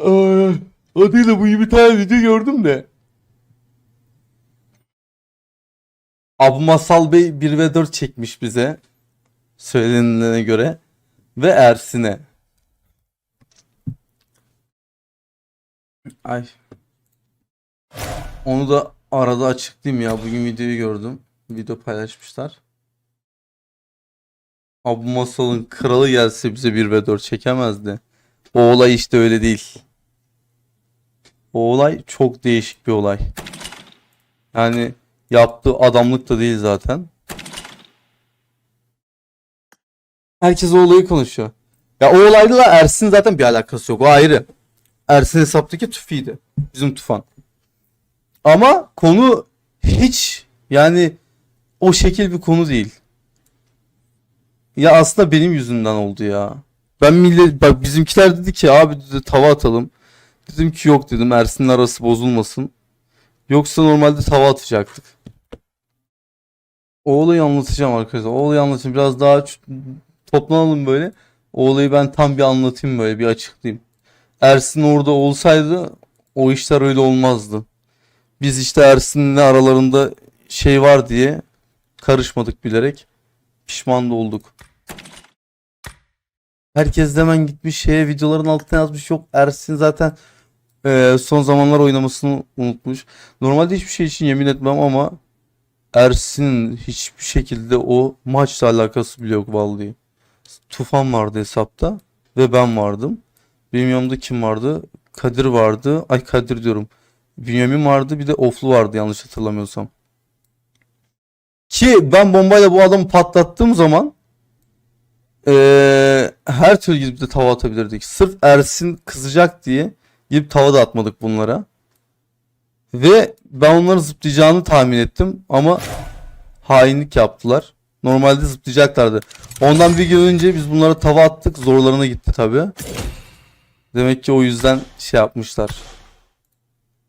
Aa, de bu iyi bir tane video gördüm de. Abu Masal Bey 1 ve 4 çekmiş bize. Söylenilene göre. Ve Ersin'e. Ay. Onu da arada açıklayayım ya. Bugün videoyu gördüm. Video paylaşmışlar. Abu Masal'ın kralı gelse bize 1 ve 4 çekemezdi. O olay işte öyle değil. O olay çok değişik bir olay. Yani yaptığı adamlık da değil zaten. Herkes o olayı konuşuyor. Ya o olayla da Ersin zaten bir alakası yok. O ayrı. Ersin hesaptaki Tufi'ydi. Bizim Tufan. Ama konu hiç yani o şekil bir konu değil. Ya aslında benim yüzümden oldu ya. Ben millet bak bizimkiler dedi ki abi dedi tava atalım. Dedim ki yok dedim Ersin'le arası bozulmasın. Yoksa normalde tava atacaktık. O olayı anlatacağım arkadaşlar. O olayı anlatayım. Biraz daha toplanalım böyle. O olayı ben tam bir anlatayım böyle bir açıklayayım. Ersin orada olsaydı o işler öyle olmazdı. Biz işte Ersin'le aralarında şey var diye karışmadık bilerek. Pişman da olduk. Herkes hemen gitmiş şeye videoların altına yazmış yok Ersin zaten e, son zamanlar oynamasını unutmuş. Normalde hiçbir şey için yemin etmem ama Ersin'in hiçbir şekilde o maçla alakası bile yok vallahi. Tufan vardı hesapta ve ben vardım. Benim yanımda kim vardı? Kadir vardı. Ay Kadir diyorum. Bünyamin vardı bir de Oflu vardı yanlış hatırlamıyorsam. Ki ben bombayla bu adamı patlattığım zaman eee, her türlü gidip de tava atabilirdik. Sırf Ersin kızacak diye gidip tava da atmadık bunlara. Ve ben onların zıplayacağını tahmin ettim ama hainlik yaptılar. Normalde zıplayacaklardı. Ondan bir gün önce biz bunlara tava attık. Zorlarına gitti tabii. Demek ki o yüzden şey yapmışlar.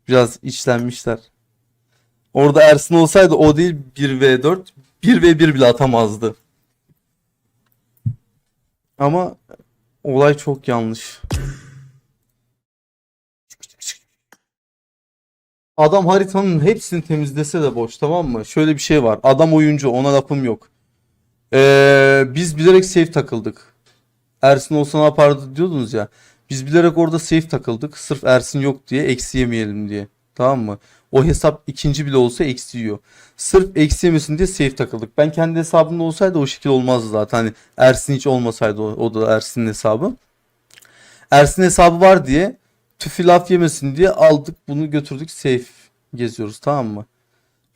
Biraz içlenmişler. Orada Ersin olsaydı o değil 1v4 1v1 bile atamazdı. Ama olay çok yanlış. Adam haritanın hepsini temizlese de boş tamam mı? Şöyle bir şey var. Adam oyuncu ona lafım yok. Ee, biz bilerek safe takıldık. Ersin olsa ne yapardı diyordunuz ya. Biz bilerek orada safe takıldık. Sırf Ersin yok diye eksi yemeyelim diye. Tamam mı? O hesap ikinci bile olsa eksi yiyor. Sırf eksi yemesin diye safe takıldık. Ben kendi hesabımda olsaydı o şekil olmazdı zaten. Hani Ersin hiç olmasaydı o, o da Ersin'in hesabı. Ersin hesabı var diye tüfü laf yemesin diye aldık bunu götürdük safe geziyoruz tamam mı?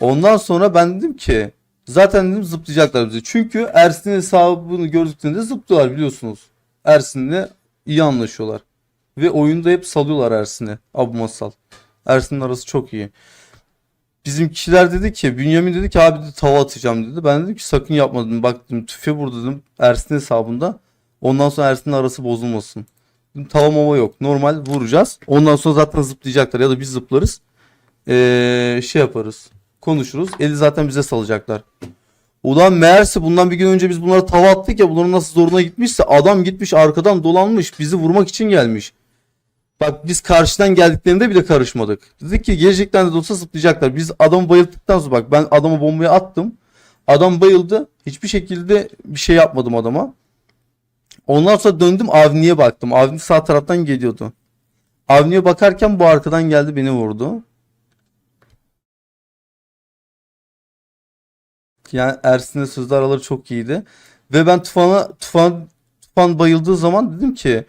Ondan sonra ben dedim ki zaten dedim zıplayacaklar bizi. Çünkü Ersin'in hesabını gördüklerinde zıplıyorlar biliyorsunuz. Ersin'le iyi anlaşıyorlar. Ve oyunda hep salıyorlar Ersin'e. Abu Masal. Ersin'in arası çok iyi. Bizim kişiler dedi ki Bünyamin dedi ki abi dedi, tava atacağım dedi. Ben dedim ki sakın yapma dedim. Bak tüfe burada dedim Ersin hesabında. Ondan sonra Ersin'in arası bozulmasın. Dedim, tava mava yok. Normal vuracağız. Ondan sonra zaten zıplayacaklar ya da biz zıplarız. Ee, şey yaparız. Konuşuruz. Eli zaten bize salacaklar. Ulan meğerse bundan bir gün önce biz bunlara tava attık ya bunların nasıl zoruna gitmişse adam gitmiş arkadan dolanmış bizi vurmak için gelmiş. Bak biz karşıdan geldiklerinde bile karışmadık. Dedik ki gelecekler de olsa zıplayacaklar. Biz adamı bayılttıktan sonra bak ben adamı bombaya attım. Adam bayıldı. Hiçbir şekilde bir şey yapmadım adama. Ondan sonra döndüm Avni'ye baktım. Avni sağ taraftan geliyordu. Avni'ye bakarken bu arkadan geldi beni vurdu. Yani Ersin'le sözlü araları çok iyiydi. Ve ben Tufan'a Tufan Tufan bayıldığı zaman dedim ki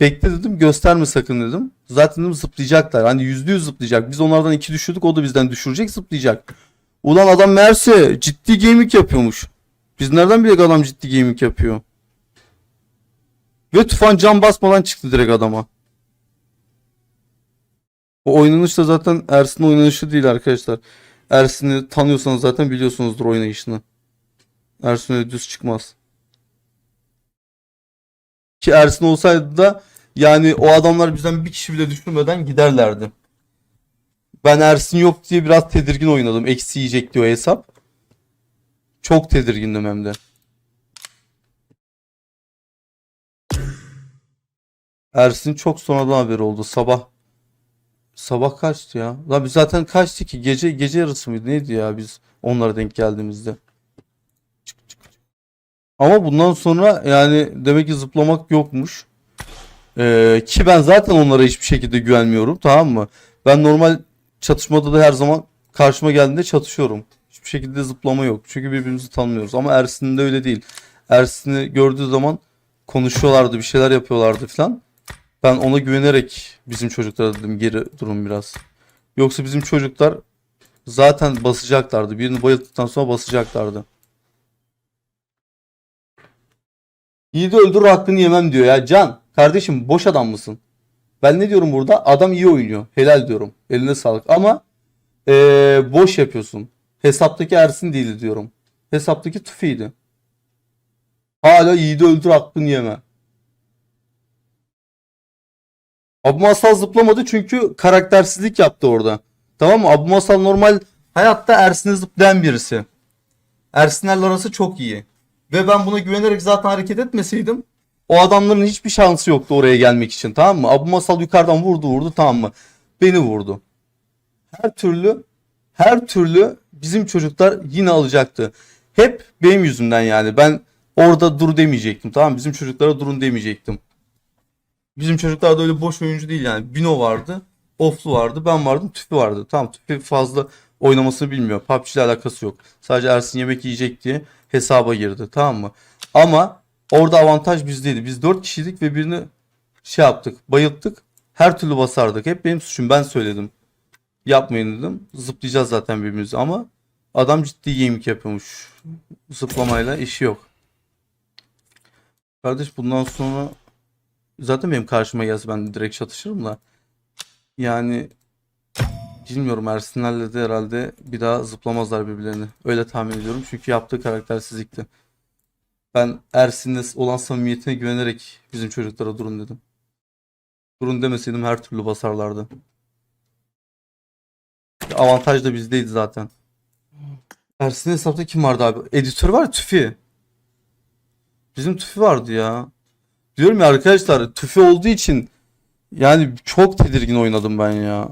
bekle dedim gösterme sakın dedim. Zaten dedim zıplayacaklar. Hani yüzde yüz zıplayacak. Biz onlardan iki düşürdük o da bizden düşürecek zıplayacak. Ulan adam meğerse ciddi gaming yapıyormuş. Biz nereden bilelim adam ciddi gaming yapıyor. Ve Tufan cam basmadan çıktı direkt adama. O oynanış da zaten Ersin oynanışı değil arkadaşlar. Ersin'i tanıyorsanız zaten biliyorsunuzdur oynayışını. Ersin öyle düz çıkmaz. Ki Ersin olsaydı da yani o adamlar bizden bir kişi bile düşürmeden giderlerdi. Ben Ersin yok diye biraz tedirgin oynadım. Eksi yiyecek diyor hesap. Çok tedirgindim hem de. Ersin çok sonradan haberi oldu. Sabah sabah kaçtı ya? Lan biz zaten kaçtı ki? Gece gece yarısı mıydı? Neydi ya biz onlara denk geldiğimizde? Ama bundan sonra yani demek ki zıplamak yokmuş. Ee, ki ben zaten onlara hiçbir şekilde güvenmiyorum tamam mı? Ben normal çatışmada da her zaman karşıma geldiğinde çatışıyorum. Hiçbir şekilde zıplama yok. Çünkü birbirimizi tanımıyoruz. Ama Ersin'de öyle değil. Ersin'i gördüğü zaman konuşuyorlardı, bir şeyler yapıyorlardı falan. Ben ona güvenerek bizim çocuklara dedim geri durun biraz. Yoksa bizim çocuklar zaten basacaklardı. Birini bayılttıktan sonra basacaklardı. Yiğidi öldür hakkını yemem diyor ya. Can kardeşim boş adam mısın? Ben ne diyorum burada? Adam iyi oynuyor. Helal diyorum. Eline sağlık. Ama eee, boş yapıyorsun. Hesaptaki Ersin değildi diyorum. Hesaptaki Tufi'ydi. Hala yiğidi öldür hakkını yeme. Abu Masal zıplamadı çünkü karaktersizlik yaptı orada. Tamam mı? Abu Masal normal hayatta Ersin'e zıplayan birisi. Ersinlerle arası çok iyi. Ve ben buna güvenerek zaten hareket etmeseydim o adamların hiçbir şansı yoktu oraya gelmek için tamam mı? Abu Masal yukarıdan vurdu vurdu tamam mı? Beni vurdu. Her türlü her türlü bizim çocuklar yine alacaktı. Hep benim yüzümden yani. Ben orada dur demeyecektim tamam mı? Bizim çocuklara durun demeyecektim. Bizim çocuklar da öyle boş oyuncu değil yani. Bino vardı. Oflu vardı. Ben vardım. Tüfü vardı. Tamam Tüfü fazla oynamasını bilmiyor. PUBG ile alakası yok. Sadece Ersin yemek yiyecek diye hesaba girdi. Tamam mı? Ama orada avantaj bizdeydi. Biz 4 kişiydik ve birini şey yaptık. Bayılttık. Her türlü basardık. Hep benim suçum. Ben söyledim. Yapmayın dedim. Zıplayacağız zaten birbirimizi ama adam ciddi gaming yapıyormuş. Zıplamayla işi yok. Kardeş bundan sonra zaten benim karşıma gelse ben direkt çatışırım da. Yani bilmiyorum Ersinlerle de herhalde bir daha zıplamazlar birbirlerini. Öyle tahmin ediyorum çünkü yaptığı karaktersizlikti. Ben Ersin'le olan samimiyetine güvenerek bizim çocuklara durun dedim. Durun demeseydim her türlü basarlardı. Avantaj da bizdeydi zaten. Ersin'in hesapta kim vardı abi? Editör var Tüfi. Bizim Tüfi vardı ya. Diyorum ya arkadaşlar Tüfi olduğu için yani çok tedirgin oynadım ben ya.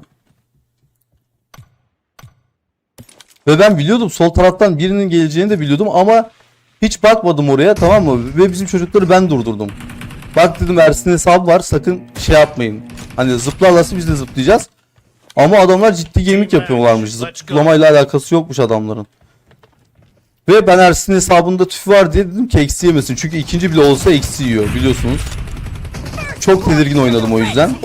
Ve ben biliyordum sol taraftan birinin geleceğini de biliyordum ama hiç bakmadım oraya tamam mı? Ve bizim çocukları ben durdurdum. Bak dedim Ersin'in hesabı var sakın şey yapmayın. Hani zıplarlarsa biz de zıplayacağız. Ama adamlar ciddi gemik yapıyorlarmış. Zıplamayla alakası yokmuş adamların. Ve ben Ersin'in hesabında tüfü var diye dedim ki eksi yemesin. Çünkü ikinci bile olsa eksi yiyor biliyorsunuz. Çok tedirgin oynadım o yüzden.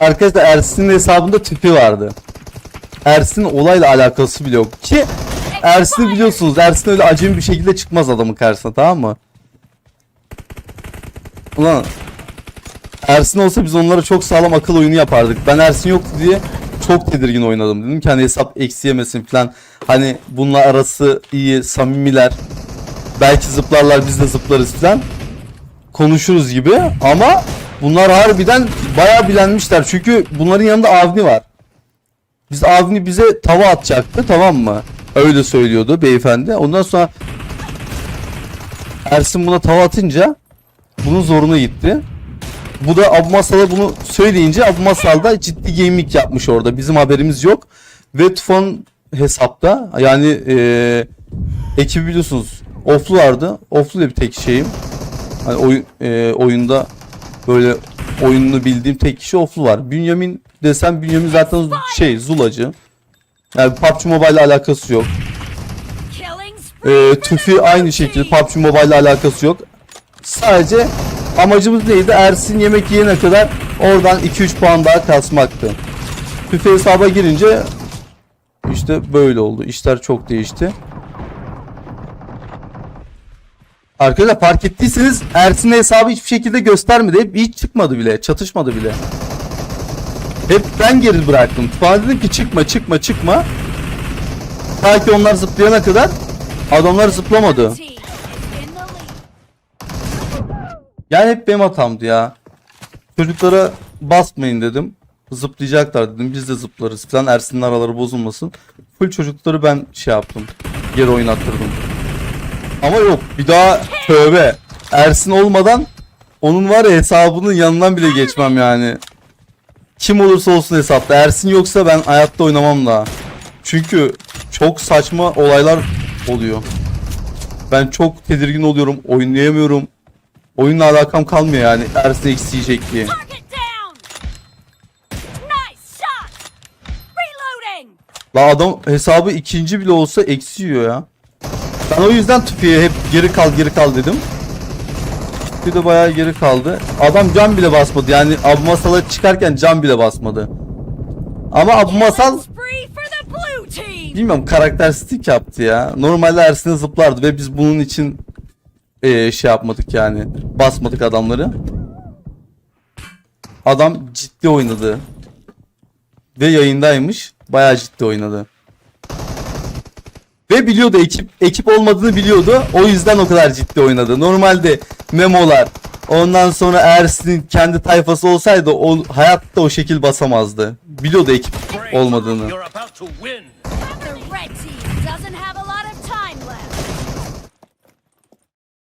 Arkadaşlar Ersin'in hesabında tüfü vardı. Ersin olayla alakası bile yok. Ki Ersin'i biliyorsunuz. Ersin öyle acemi bir şekilde çıkmaz adamın karşısına tamam mı? Ulan Ersin olsa biz onlara çok sağlam akıl oyunu yapardık. Ben Ersin yoktu diye çok tedirgin oynadım. Dedim ki hani hesap eksi yemesin falan. Hani bununla arası iyi, samimiler. Belki zıplarlar biz de zıplarız falan. Konuşuruz gibi ama bunlar harbiden bayağı bilenmişler. Çünkü bunların yanında Avni var. Biz Avni bize tava atacaktı tamam mı? Öyle söylüyordu beyefendi. Ondan sonra Ersin buna tava atınca bunun zoruna gitti. Bu da Abu Masal'a bunu söyleyince Abu Masal da ciddi gaming yapmış orada. Bizim haberimiz yok. Ve Tufan hesapta yani eee ekibi biliyorsunuz Oflu vardı. Oflu da bir tek şeyim. Hani oyun, eee, oyunda böyle oyununu bildiğim tek kişi Oflu var. Bünyamin desem Bünyamin zaten şey Zulacı. Yani PUBG Mobile ile alakası yok. Tüfi the aynı şekilde. PUBG Mobile ile alakası yok. Sadece amacımız neydi? Ersin yemek yiyene kadar oradan 2-3 puan daha kasmaktı. Tüfi hesaba girince işte böyle oldu. İşler çok değişti. Arkadaşlar fark ettiyseniz Ersin'in hesabı hiçbir şekilde göstermedi. Hep hiç çıkmadı bile. Çatışmadı bile. Hep ben geri bıraktım. Bana dedim ki çıkma çıkma çıkma. Ta ki onlar zıplayana kadar adamlar zıplamadı. Yani hep benim hatamdı ya. Çocuklara basmayın dedim. Zıplayacaklar dedim. Biz de zıplarız falan. Ersin'in araları bozulmasın. Full çocukları ben şey yaptım. Geri oynattırdım. Ama yok. Bir daha tövbe. Ersin olmadan Onun var ya hesabının yanından bile geçmem yani. Kim olursa olsun hesapta. Ersin yoksa ben hayatta oynamam daha. Çünkü çok saçma olaylar oluyor. Ben çok tedirgin oluyorum. Oynayamıyorum. Oyunla alakam kalmıyor yani. Ersin eksiyecek diye. Target down! Nice shot! Reloading! La adam hesabı ikinci bile olsa eksiyor ya. Ben o yüzden Tufi'ye hep geri kal geri kal dedim. Tufi de bayağı geri kaldı. Adam can bile basmadı yani Abu Masal'a çıkarken can bile basmadı. Ama Abu Masal Spree for the blue team! bilmiyorum karakteristik yaptı ya. Normalde Ersin'e zıplardı ve biz bunun için eee, şey yapmadık yani. Basmadık adamları. Adam ciddi oynadı. Ve yayındaymış. Bayağı ciddi oynadı. Ve biliyordu ekip ekip olmadığını biliyordu. O yüzden o kadar ciddi oynadı. Normalde memolar ondan sonra Ersin'in kendi tayfası olsaydı o hayatta o şekil basamazdı. Biliyordu ekip olmadığını.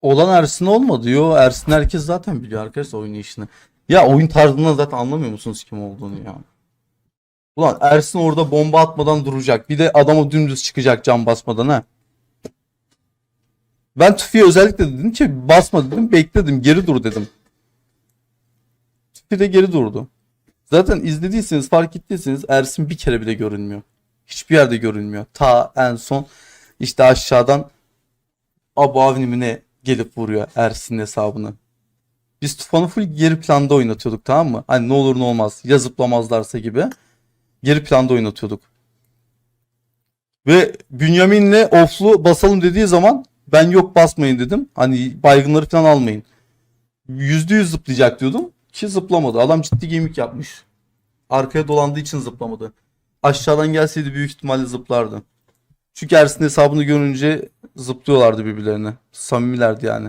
Olan Ersin olmadı. Yo Ersin herkes zaten biliyor arkadaşlar oynayışını. Ya oyun tarzından zaten anlamıyor musunuz kim olduğunu ya? Ulan Ersin orada bomba atmadan duracak. Bir de adamı dümdüz çıkacak cam basmadan ha. Ben Tufi'ye özellikle dedim ki basma dedim bekledim geri dur dedim. Tufi de geri durdu. Zaten izlediyseniz fark ettiyseniz Ersin bir kere bile görünmüyor. Hiçbir yerde görünmüyor. Ta en son işte aşağıdan Abu Avni gelip vuruyor Ersin'in hesabını. Biz Tufan'ı full geri planda oynatıyorduk tamam mı? Hani ne olur ne olmaz ya zıplamazlarsa gibi. Geri planda oynatıyorduk. Ve Bünyamin'le off'lu basalım dediği zaman ben yok basmayın dedim. Hani baygınları falan almayın. Yüzde yüz zıplayacak diyordum ki zıplamadı. Adam ciddi gemik yapmış. Arkaya dolandığı için zıplamadı. Aşağıdan gelseydi büyük ihtimalle zıplardı. Çünkü Ersin hesabını görünce zıplıyorlardı birbirlerine. Samimilerdi yani.